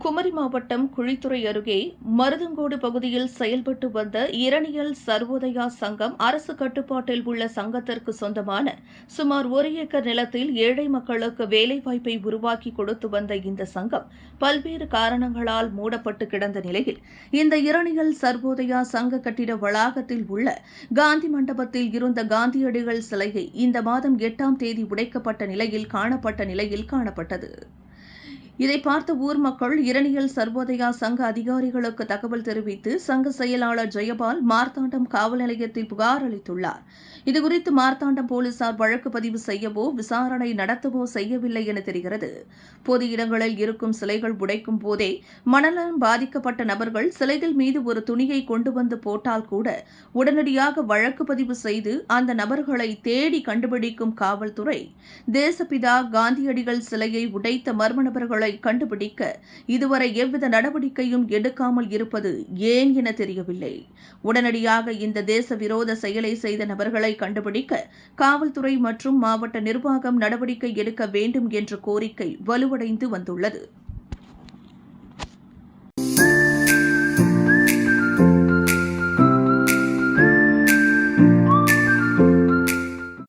குமரி மாவட்டம் குழித்துறை அருகே மருதங்கோடு பகுதியில் செயல்பட்டு வந்த இரணியல் சர்வோதயா சங்கம் அரசு கட்டுப்பாட்டில் உள்ள சங்கத்திற்கு சொந்தமான சுமார் ஒரு ஏக்கர் நிலத்தில் ஏழை மக்களுக்கு வேலைவாய்ப்பை உருவாக்கி கொடுத்து வந்த இந்த சங்கம் பல்வேறு காரணங்களால் மூடப்பட்டு கிடந்த நிலையில் இந்த இரணியல் சர்வோதயா சங்க கட்டிட வளாகத்தில் உள்ள காந்தி மண்டபத்தில் இருந்த காந்தியடிகள் சிலையை இந்த மாதம் எட்டாம் தேதி உடைக்கப்பட்ட நிலையில் காணப்பட்ட நிலையில் காணப்பட்டது. இதை பார்த்த ஊர் மக்கள் இரணியல் சர்வோதயா சங்க அதிகாரிகளுக்கு தகவல் தெரிவித்து சங்க செயலாளர் ஜெயபால் மார்த்தாண்டம் காவல் நிலையத்தில் புகார் அளித்துள்ளார். இதுகுறித்து மார்த்தாண்டம் போலீசார் வழக்கு பதிவு செய்யவோ விசாரணை நடத்தவோ செய்யவில்லை என தெரிகிறது. பொது இடங்களில் இருக்கும் சிலைகள் உடைக்கும் போதே மனநலம் பாதிக்கப்பட்ட நபர்கள் சிலைகள் மீது ஒரு துணியை கொண்டு வந்து போட்டால் கூட உடனடியாக வழக்கு பதிவு செய்து அந்த நபர்களை தேடி கண்டுபிடிக்கும் காவல்துறை. தேசப்பிதா காந்தியடிகள் சிலையை உடைத்த மர்ம நபர்களை கண்டுபிடிக்க இதுவரை எவ்வித நடவடிக்கையும் எடுக்காமல் இருப்பது ஏன் என தெரியவில்லை. உடனடியாக இந்த தேச விரோத செயலை செய்த நபர்களை கண்டுபிடிக்க காவல்துறை மற்றும் மாவட்ட நிர்வாகம் நடவடிக்கை எடுக்க வேண்டும் என்ற கோரிக்கை வலுவடைந்து வந்துள்ளது.